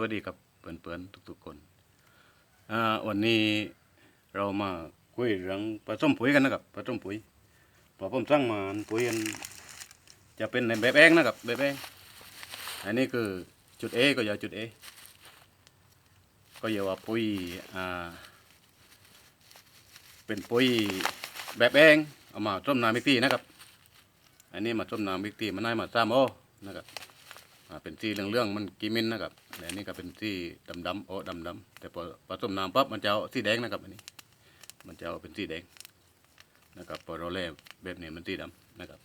วัสดีครับเพื่อนๆทุกๆคนอ่าวันนี้เรามาคุยเรื่องผสมปุ๋ยกันนะครับผสมปุ๋ยพอผมสั่งมาปุ๋ยอันจะเป็นในแบบแองนะครับแบบแองอันนี้คือจุด A ก็อย่าจุด A ก็อย่าว่าปุ๋ยอ่าเป็นปุ๋ยแบบแองเอามาต้มน้ำมิกตี้นะครับ อันนี้มาต้มน้ำมิกตี้มันได้มาซ้ำโอนะครับ เป็นสีเหลืองๆมันกิมินนะครับและอันนี้ก็เป็นสีดำๆโอ้ดำๆแต่พอผสมน้ำปั๊บมันจะเอาสีแดงนะครับอันนี้ มันจะเอาเป็นสีแดงนะครับพอเราแล่แบบนี้มันสีดำนะครับ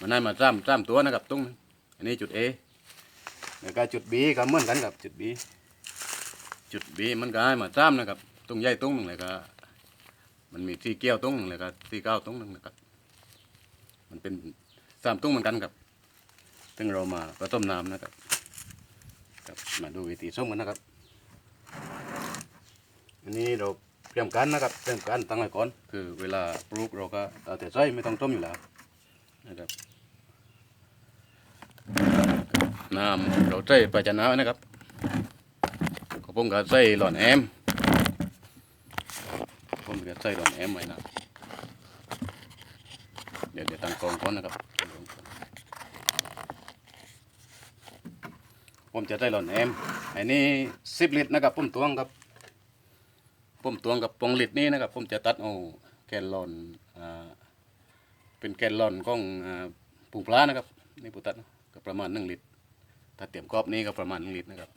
มันได้มาซ้ำซ้ำตัวนะครับตรงนั้อันนี้จุด A แล้วก็จุด B ก็เหมือนกันครับจุด B จุด B มันก็ให้มาซ้ำนะครับตรงใหญ่ตรงหนึ่งเลยก็มันมีสีเกี้ยวตรงหนึ่งเลยก็สีเก้าวตรงหนึ่งนะครับ มันเป็นซ้ำตรงเหมือนกันครับ ซึ่งเรามาผสมน้ำนะครับครับ มาดูวิธีส้มกันนะครับ อันนี้เราเตรียมการนะครับเตรียมการตั้งไว้ก่อน คือเวลาปลูกเราก็เอาแต่ใส่ไม่ต้องต้มอยู่แล้วนะครับน้ำเราใส่ภาชนะนะครับก็ผมก็ใส่หลอดแอมผมก็ใส่หลอดแอมไว้นะเดี๋ยวเดี๋ยวตั้งกองก่อนนะครับตั้งกองก่อน ผมจะได้หล่อนแอมอันนี้สิบลิตรนะครับผมตวงครับผมตวงกับปองลิตรนี้นะครับผมจะตัดเอาแกนหลอนอ่าเป็นแกนหลอนของอ่าปูปลานะครับนี่ปูตัดนะก็ประมาณหนึ่งลิตรถ้าเตรียมกรอบนี้ก็ประมาณหนึ่งลิตรนะครับ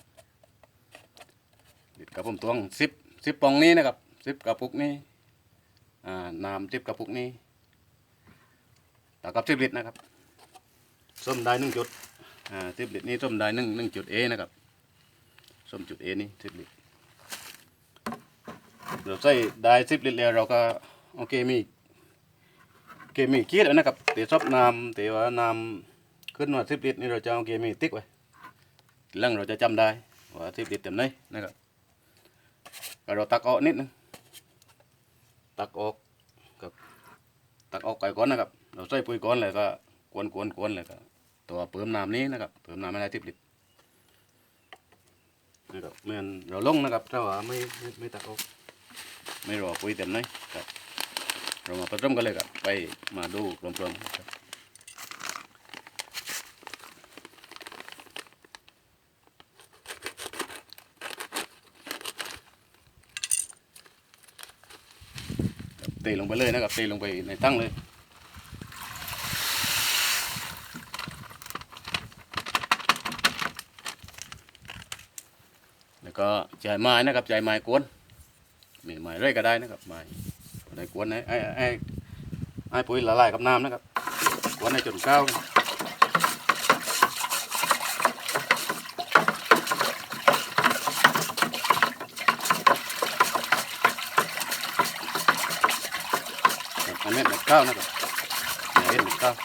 ลิตรกับผมตวงสิบสิบปองนี้นะครับสิบกระปุกนี้อ่าน้ำสิบกระปุกนี้ต่อกับสิบลิตรนะครับส้มได้หนึ่งจุด อ่าสิบลิตนี่ส้มได้หนึ่งหนึ่งจุดเอนะครับส้มจุดเอนี่สิบลิตเราใส่ได้สิบลิตรแล้วเราก็โอเคมีเคมีคิดแล้นะครับเดี๋ยวซบน้ำเดี๋ยวว่าน้ำขึ้นมาสิบลิตรนี่เราจะเอาเคมีติ๊กไว้หลังเราจะจำได้ว่าสิบลิตรเต็มไหนนะครับก็เราตักออกนิดนึงตักออกกับตักออกไก่ก่อนนะครับ เราใส่ปุ๋ยก่อนเลยก็กวนกวนกวนเลยก็ ตัวเปิมน้ำนี้นะครับเปิมน้ำไม่ได้ทิบลิตรนะครับเมื่อเราลงนะครับถ้าว่าไม่ไม่ไม่ตักออกไม่รอปุ๋ยเต็มเลยครับเรามาผสมกันเลยครับไปมาดูร้อมๆครับครับเทลงไปเลยนะครับเทลงไปในตั้งเลย แล้ว ก็จ่ายไม้นะครับจ่ายไม้กวนมีไม้เรื่อยก็ได้นะครับไม้ไม้กวนให้ไอ้ไอ้ไอ้ปุ๋ยละลายกับน้ำนะครับกวนให้จนเก้าอันเม็ดเม็ดข้านะครับเม็ดเม็ดข้าว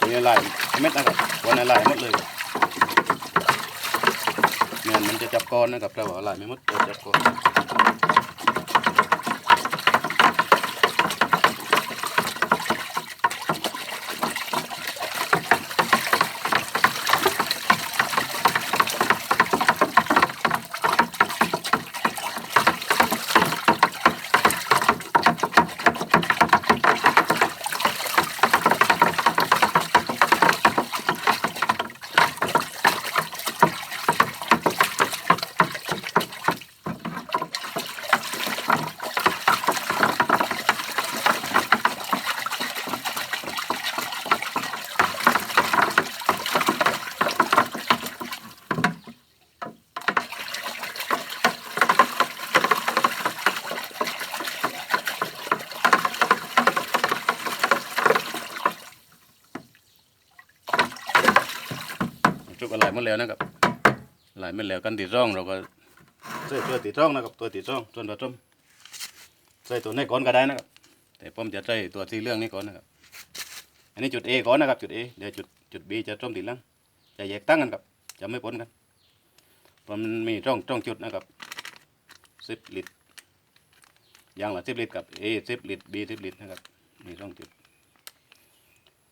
ตัวนี้ลายเม็ดนะครับวันนี้ลายหมดเลยเนี่ยมันจะจับก้ อนนะครับแต่ว่าลายไม่หมด หลายหลวกันตีร่องเราก็ใส่ตัวตีร่องนะครับตัวตีร่องส่วนผสมใส่ตัวนี้ก่อนก็ได้นะครับ แต่ผมจะใส่ตัวสีเหลืองนี่ก่อนนะครับ อันนี้จุด A ก่อนนะครับ จุด A เดี๋ยวจุดจุด B จะต้มทีหลังจะแยกตั้งกันครับ จะไม่ปนกันเพราะมันมีร่องร่องจุดนะครับสิบลิตรยางละสิบลิตรกับ A สิบลิตร B สิบลิตรนะครับมีร่องจุด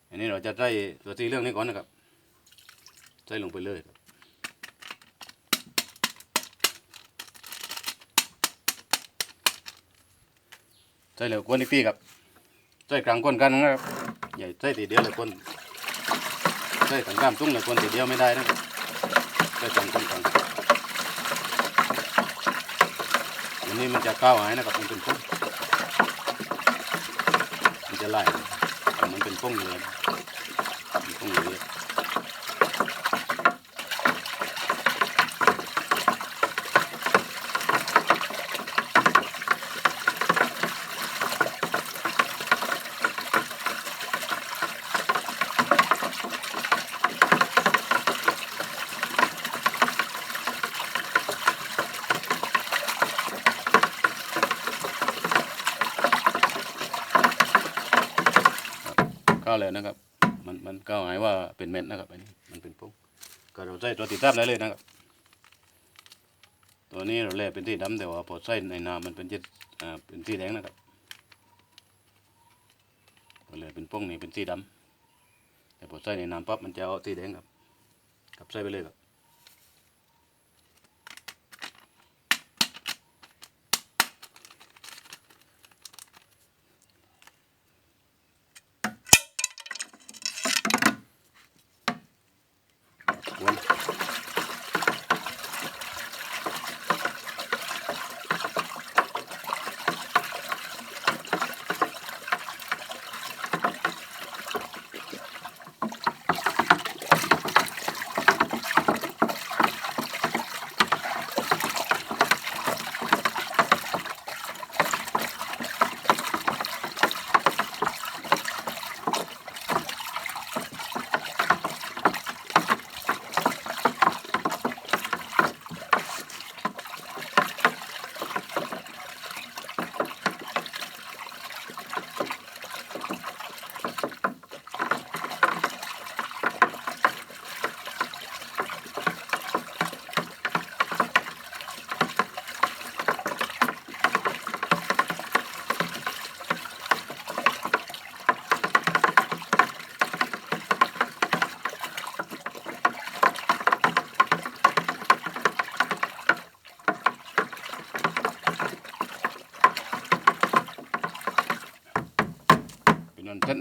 อันนี้เราจะใส่ตัวสีเหลืองนี่ก่อนนะครับใส่ลงไปเลยครับ ใส่เหลวกวนอีกทีครับใส่กลางก้นกันนะครับใหญ่ใส่ทีเดียวเลยก้นใส่กลางกล้ามตุ้งเลยก้นทีเดียวไม่ได้นะใส่กลางก้นกันอันนี้มันจะก้าวหายนะครับมันเป็นพุ่งมันจะไล่แต่มันเป็นพุ่งเลยเป็นพุ่งเลย ก้าวเลยนะครับ มันมันก้าวห นเม็ดนะครับอันนี้มันเป็นพุ่งก็เราใส่ตัวติดตั้งได้เลยนะครับ ตัวนี้เราแล่เป็นที่ดำแต่ว่าพอใส่ในน้ำมันเป็นจิตอ่าเป็นสีแดงนะครับก็เลยเป็นพุ่งนี่เป็นสีดำแต่พอใส่ในน้ำปั๊บมันจะเอาสีแดงครับกับใส่ไปเลยครับ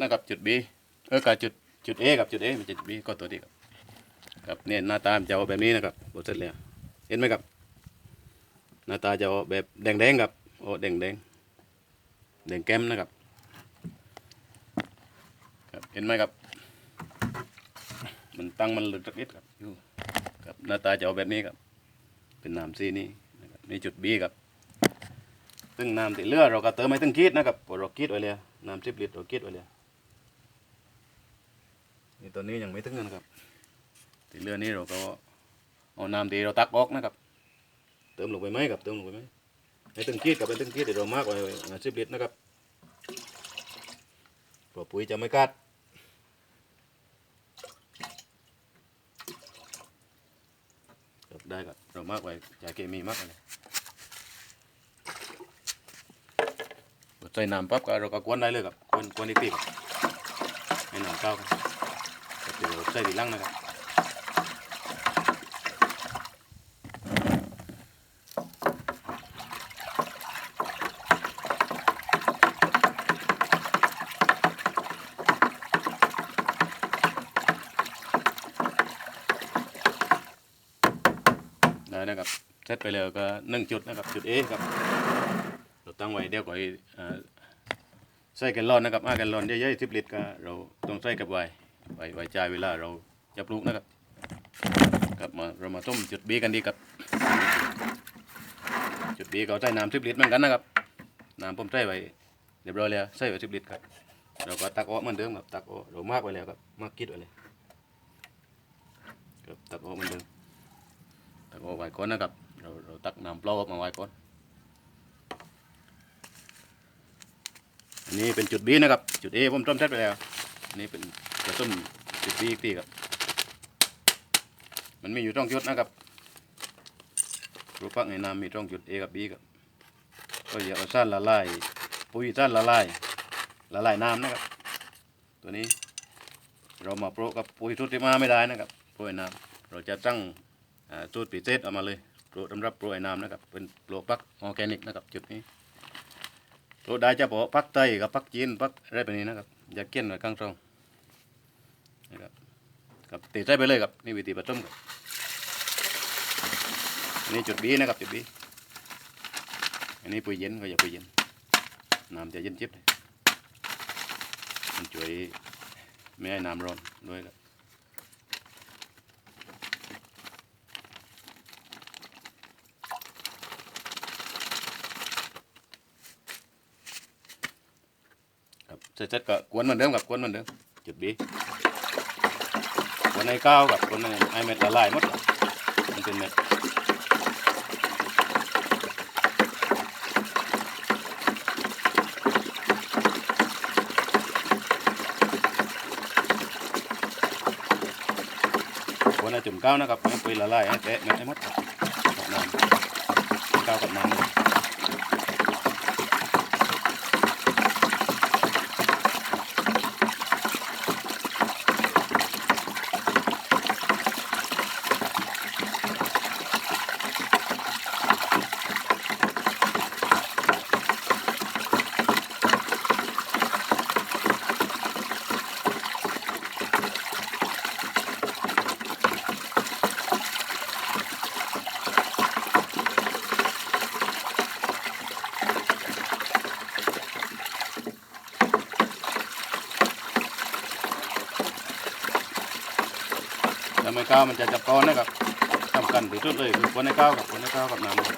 นนันเซตนะครับจุด B เออกับจุดจุด A กับจุด A มันจุด B ก็ตัวนี้ครับครับเนี่ยหน้าตาจะออกแบบนี้นะครับบดเสร็จแล้วเห็นไหมครับ หน้าตาจะออกแบบแดงๆครับโอ้แดงแดงๆแดงแก้มนะครับครับเห็นไหมครับ มันตั้งมันหลุดสักนิดครับอยู่ครับหน้าตาจะออกแบบนี้ครับ เป็นน้ำซีนี่นะครับนี่จุด B ครับซึ่งน้ำที่เลือเราก็เติมไม่ต้องคิดนะครับเราะเราคิดไว้แล้วน้ำสิบลิตรเราคิดไว้แล้ว นี่ตัวนี้ยังไม่ถึงนะครับที่เหลือนี้เราก็เอาน้ำที่เราตักออกนะครับ เติมลงไปไหมครับเติมลงไปไหมไม่ต้งคิดกับไม่ต้งคิดเดี๋ยวเรามากไว้สิบลิตรนะครับเพราะปุ๋ยจะไม่กัดได้ครับเรามากไว้ยาเคมีมากเลยใส่น้ำปั๊บก็เราก็กวนได้เลยครับกวนกวนอีกทีครับให้น้ำเข้าครับเดี๋ยว ส่ดีหลังนะครับได้นะครับเสร็จไปแล้วก็นึ่งจุดนะครับจุด A ครับเราตั้งไว้เดี๋ยวก่อนใส่กันร้อนนะครับอากันร้อนเยอะๆสิบลิตรก็เราต้องใส่กับไว้ ไว้ไว้ใจเวลาเราจะปลูกนะครับครับมาเรามาต้มจุดบีกันดีครับจุดบีก็ใส่น้ำสิบลิตรเหมือนกันนะครับน้ำผมใส่ไว้เรียบร้อยแล้วใส่ไว้สิบลิตรครับเราก็ตักออกเหมือนเดิมครับตักออกเรามากไว้แล้วครับมากคิดไว้เลยครับตักออกเหมือนเดิมตักออกไว้ก่อนนะครับเราเราตักน้ำเปล่าออกมาไว้ก่อนอันนี้เป็นจุดบีนะครับ จุดเอผมต้มเสร็จไปแล้วอันนี้เป็น จะต้มจุดบีอีกทีครับ มันมีอยู่ต้องจุดนะครับรูปปักในน้ำมีต้องจุดเอกับบีครับก็อย่าเอาซ่านละลายปุ๋ยซ่านละลายละลายน้ำนะครับ ตัวนี้เรามาโปรกับปุ๋ยทุติมาไม่ได้นะครับโปรยน้ำเราจะตั้งสูตรพิเศษออกมาเลยโปรสำรับโปรยน้ำนะครับ เป็นโปรปักออร์แกนิกนะครับจุดนี้โปรได้เฉพาะปักไตกับปักจีนปักอะไรแบบนี้นะครับอย่าเกี้ยนไว้ข้างตรง นะครับครับตีใส่ไปเลยครับนี่วิธีผสมครับนนี้จุดบีนะครับจุดบีอันนี้ปุ๋ยเย็นก็อย่าปุ๋ยเย็นน้ำจะเย็นจิ๊บเลยมันช่วยไม่ให้น้ำร้อนด้วยครับครับเสร็จๆก็กวนเหมือนเดิมกับกวนเหมือนเดิมจุดบี กวนให้ก้าวกับกวนให้ให้เม็ดละลายหมดมันเป็นเม็ดกวนให้จุ่มก้าวนะครับให้ปุ๋ยละลายให้แตะเม็ดให้หมดกับน้ำก้าวกับน้ำ ก้าวมันจะจับก้อนนะครับสำคัญที่สุดเลยคือคนในก้าวกับคนในก้าวกับน้ำ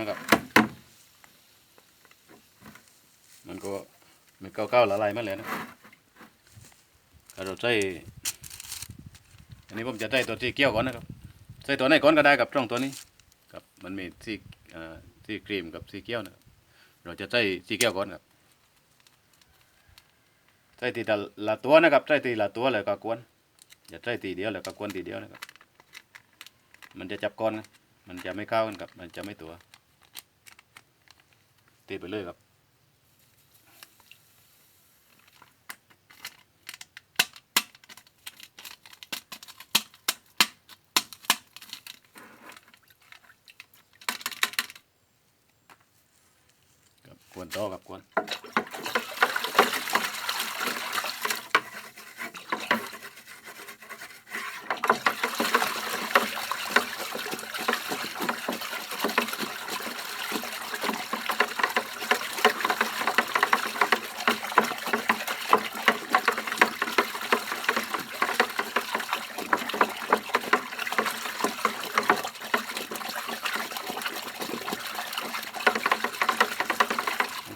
นะครับ มันก็เก้าๆละลายมาแล้วนะก็เราใส่อันนี้ผมจะใส่ตัวที่เกี่ยวก่อนนะครับใส่ตัวไหนก่อนก็ได้กับช่องตัวนี้ครับมันมีสีอ่าสีครีมกับสีเกี้ยวนะครับเราจะใส่สีเกี้ยวก่อนครับใส่ทีละตัวนะครับใส่ทีละตัวเลยก็กวนอย่าใส่ทีเดียวเลยก็กวนทีเดียวนะครับมันจะจับก้อนนะมันจะไม่เข้ากันครับ มันจะไม่ตัว ตีไปเลยครับกวนต่อกับกวน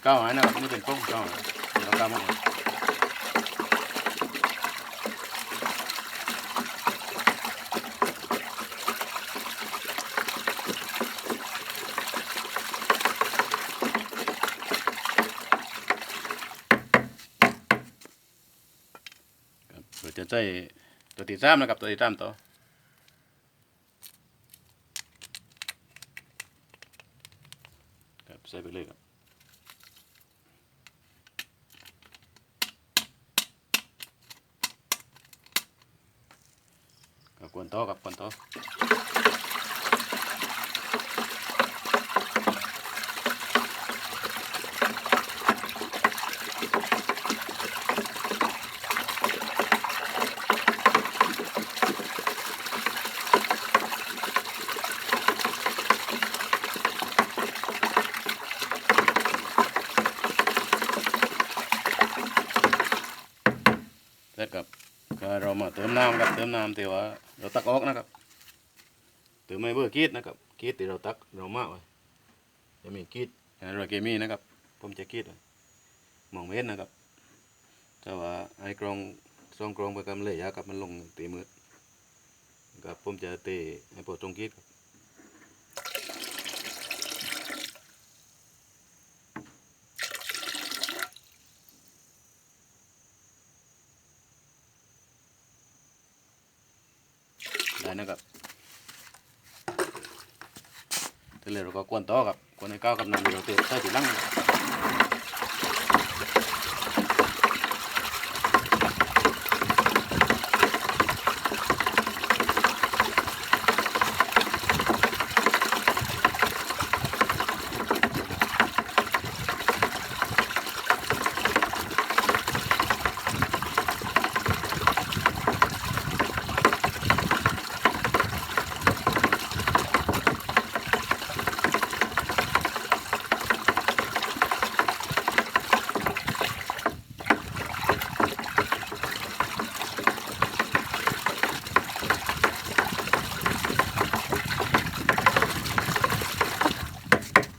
เก้าหายนะครับนี่เป็นกุ้งเก้าหายเราเก้ามา ครับเราจะใช้ตัวที่สามนะครับตัวที่สามต่อครับใส่ไปเลยครับกับกวนต่อกับกวนต่อเสร็จครับก็ เติมน้ำครับเติมน้ำแต่ว่าเราตักออกนะครับเติมไม่เบอร์กีดนะครับกีดที่เราตักเรามากไว้จะมีกีดอันนั้นเราเกมีนะครับผมจะกีดไว้มองเม่เห็นนะครับแต่ว่าไอ้กรองซองกรองไปกำเลยยากับมันลงตีมืดกับผมจะเตะไอ้ปวดตรงกีดครับได้นะครับ ทีเหลยเราก็กวนต่อครับกวนให้ก้าวกับน้ำเดียวเราเตะใส่ตีหลัง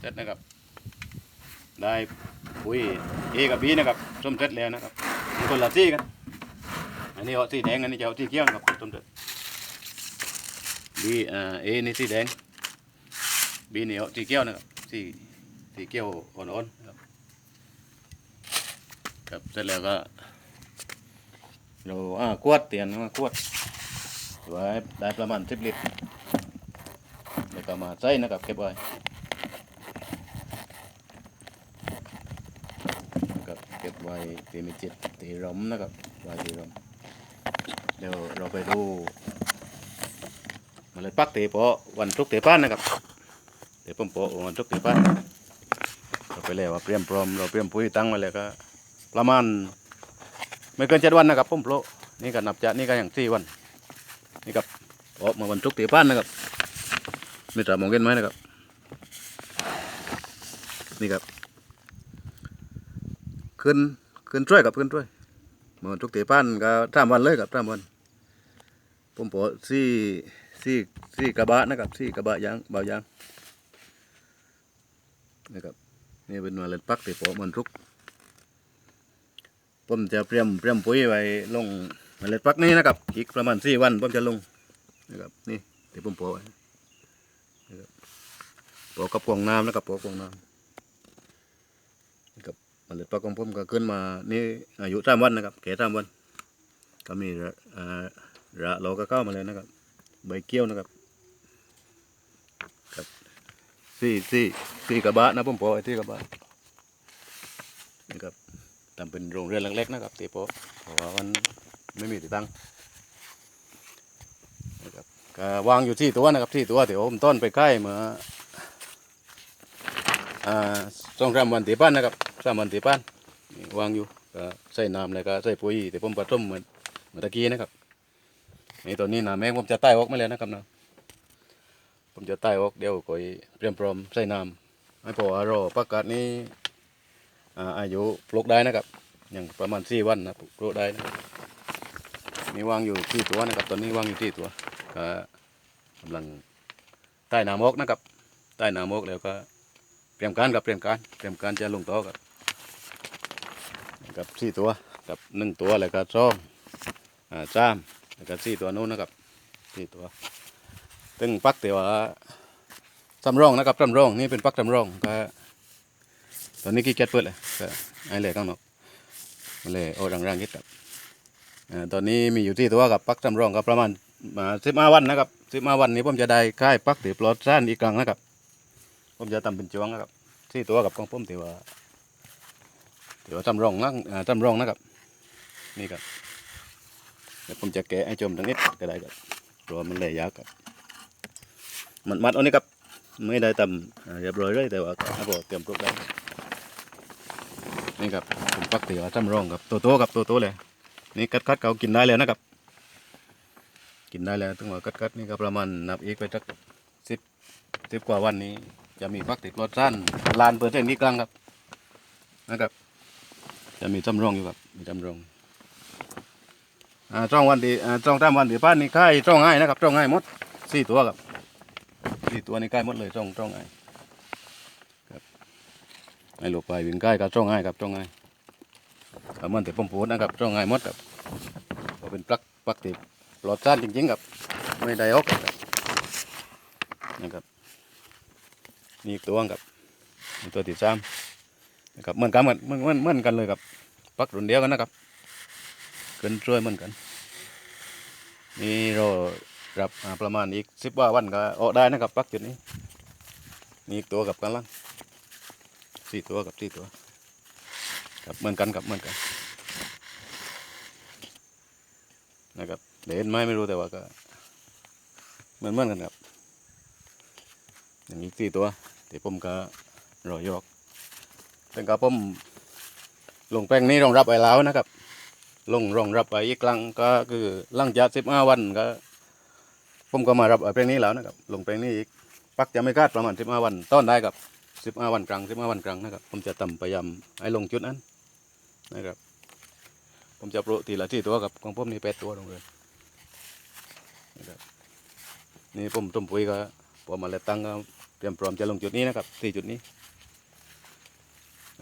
เสร็จนะครับ ได้ปุ๋ยเอกับบีนะครับส้มเสร็จแล้วนะครับคนละสีกันอันนี้เอาสีแดงอันนี้จะเอาสีเขียวนะครับส้มเสร็จบีอ่าเอนี่สีแดงบีนี่เอาสีเขียวนะครับสีสีเขียวอ่อนๆนะครับครับเสร็จแล้วก็เราอ่าขวดเตียนมาขวดไว้ได้ประมาณสิบลิตรแล้วก็มาใส่นะครับเก็บไว้ กับ เก็บตีมีจิตตีรมนะครับไว้ตีรมเดี๋ยวเราไปดูมาเลยปักเตะโปะวันทุกเตะป้านนะครับเตะปุ่มโปะวันทุกเตะป้านเราไปเลยว่าเตรียมพร้อมเราเตรียมปุ๋ยตั้งไว้เลยก็ประมาณไม่เกินเจ็ดวันนะครับปุ่มโปะนี่ก็นับจากนี่ก็อย่างสี่วันนี่ครับออกมาวันทุกเตะป้านนะครับมีตรามองเห็นไหมนะครับนี่ครับ ขึ้นขึ้นช่วยกับขึ้นช่วยเหมือนทุกเตปั้นก็สามวันเลยกับสามวันผมปอซี่ซี่ซี่กระบะนะครับซี่กระบะยางเบายางนะครับนี่เป็นมาเล่นปักเตปอมันทุกผมจะเตรียมเตรียมปุ๋ยไว้ลงเมล็ดฟักนี้นะครับ อีกประมาณสี่วันผมจะลงนะครับนี่เดี๋ยวผมปะไว้นะครับปะกับกวงน้ำนะครับโปะกวางน้ำ เมล็ดฟักของผมก็ขึ้นมานี่อายุสามวันนะครับแก่สามวัน ก็มีระอ่าระโลก็เข้ามาเลยนะครับ ใบเกี้ยวนะครับครับสี่สี่สี่กระบะนะผมโปะไว้ที่กระบะนะครับทำเป็นโรงเรือนเล็กๆนะครับตีโปะเพราะว่ามันไม่มีที่ตั้งนะครับก็วางอยู่ที่ตัวนะครับที่ตัวเดี๋ยวผมต้นไปใกล้เมื่ออ่าสองสามวันตีป้านนะครับ สามวันตีป้านวางอยู่ก็ใส่น้ำแล้วก็ใส่ปุ๋ยแต่ผมผสมเหมือนเมื่อตะกี้นะครับนี่ตัวนี้น้ำแมงผมจะใต้ออกมาแล้วนะครับนะผมจะใต้ออกเดี๋ยวก่อยเตรียมพร้อมใส่น้ำให้พออารอประกาศนี้อาอายุปลูกได้นะครับ อย่างประมาณสี่วันนะปลูกได้นะมีวางอยู่ที่ตัวนะครับ ตอนนี้วางอยู่ที่ตัวก็กำลังใต้หนามกนะครับใต้หนามกแล้วก็เตรียมการกับเตรียมการเตรียมการจะลงโต๊ะกับ กับสี่ตัวกับหนึ่งตัวแล้วก็สองอ่าสามแล้วก็สี่ตัวนู้นนะครับสี่ตัวตึงปักเดี๋ยวว่าสำรองนะครับสำรองนี่เป็นปักสำรองก็ตอนนี้ขี้เกียจเปิดเลยก็ไอ้เลยข้างนอกเลยโอ้รังรังๆคิดครับอ่าตอนนี้มีอยู่ที่ตัวกับปักจำรองกับประมาณมาสิบห้าวันนะครับสิบห้าวันนี้ผมจะได้ค่ายปักถือปลอดซ่านอีกครั้งนะครับผมจะทำเป็นจวงนะครับที่ตัวกับของผมถือว่าถือว่าจำรองนะอ่าจำรองนะครับ นี่ครับเดี๋ยวผมจะแกะให้ชมตรงนี้ก็ได้ครับเพราะว่ามันเลยยากครับมันมัดเอานี่ครับไม่ได้ทำอ่าเรียบร้อยเลยแต่ว่าครับเตรียมปลูกได้นี่ครับผมปักตี๋ยวจำรองครับตัวโตกับตัวโตเลยนี่กัดกัดๆเขากินได้แล้วนะครับ กินได้แล้วถึงว่ากัดกัดๆนี่ก็ประมาณนับอีกไปสักสิบสิบกว่าวันนี้ จะมีปักติดรสสั้นลานเปอร์เซ็นต์นี้กลางครับนะครับ จะมีจำรองอยู่ครับมีจำรองอ่าจ้องวันดีอ่าจ้องตามวันดีป้านนี่ค่ายจ้องง่ายนะครับจ้องง่ายหมดสี่ตัวครับสี่ตัวนี่ใกล้หมดเลยจ้องจ้องง่ายให้ลูกไปวิ่งใกล้กับจ้องง่ายครับจ้องง่ายเอามันแต่ผมพูดนะครับจ้องง่ายหมดครับเป็นปลักปลักติดปลอดสารจริงๆครับไม่ได้ออกครับนะครับนี่ตัวครับตัวที่สาม นะครับเหมือนกันเหมือนเหมือนเหมือนกันเลยครับปักรุ่นเดียวกันนะครับเกินช่วยเหมือนกันนี่เรารับประมาณอีกสิบว่าวันก็ออกได้นะครับปักจุดนี้นี่อีกตัวกับกันลังสี่ตัวกับสี่ตัวครับเหมือนกันกับเหมือนกันนะครับเดี๋ยวเห็นไหมไม่รู้แต่ว่าก็เหมือนเหมือนกันครับอย่างนี้สี่ตัวเดี๋ยวผมก็รอยอก เป็นกับผมลงแป้งนี้รองรับไว้แล้วนะครับ ลงรองรับไว้อีกครั้งก็คือหลังจากสิบห้าวันก็ผมก็มารับไอ้แป้งนี้แล้วนะครับ ลงแป้งนี้อีกปักจะไม่คาดประมาณสิบห้าวันต้อนได้ครับสิบห้าวันครั้งสิบห้าวันครั้งนะครับ ผมจะทำพยายามให้ลงจุดนั้นนะครับ ผมจะโปรตีละที่ตัวกับของผมนี่แปดตัวลงเลยนะครับนี่ผมต้มปุ๋ยก็พอมาแล้วตั้งก็เตรียมพร้อมจะลงจุดนี้นะครับที่จุดนี้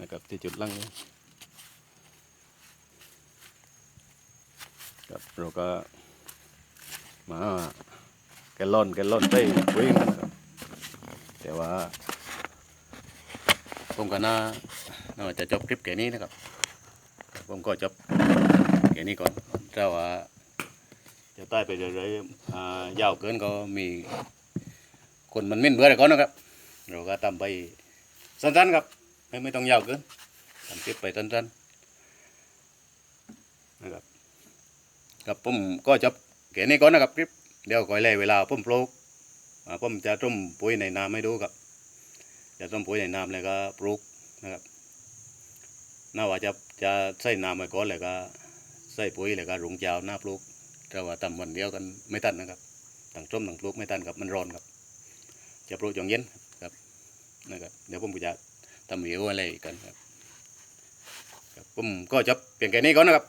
นะครับที่จุดล่างนี้ครับเราก็มาแกลลอนแกลลอนใส่ปุ๋ยนะครับแต่ว่าผมก็น่าน่าจะจบคลิปแค่นี้นะครับ ผมก็จบแค่นี้ก่อนถ้าว่าจะใต้ไปเรื่อยๆยาวเกินก็มีคนมันมิ่นเบื่ออะไรก่อนนะครับเราก็ทำไปสั้นๆครับ ไม่ไม่ต้องยาวเกินทำคลิปไปสั้นๆนะครับครับผมก็จบแค่นี้ก่อนนะครับคลิปเดี๋ยวก่อยเลยเวลาผมปลูกผมจะต้มปุ๋ยในน้ำให้ดูครับจะต้มปุ๋ยในน้ำแล้วก็ปลูกนะครับน่าว่าจะจะใส่น้ำไปก่อนแล้วก็ใส่ปุ๋ยแล้วก็รุงเจ้าหน้าปลูกแต่ว่าทำวันเดียวกันไม่ทันนะครับต่างต้มต่างปลูกไม่ทันครับมันร้อนครับจะปลูกจงเย็นครับนะครับเดี๋ยวผมจะ ทำวิวอะไรกันครับครับผมก็จบเพียงแค่นี้ก่อนนะครับ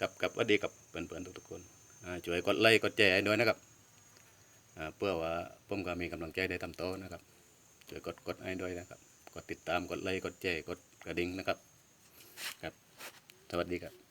กับกับสวัสดีกับเพื่อนๆทุกๆคนอ่าช่วยกดไลค์กดแชร์ด้วยนะครับเพื่อว่าผมก็มีกำลังใจได้ทำโตนะครับช่วยกดกดให้ด้วยนะครับ กดติดตามกดไลค์กดแชร์กดกระดิ่งนะครับครับ สวัสดีครับ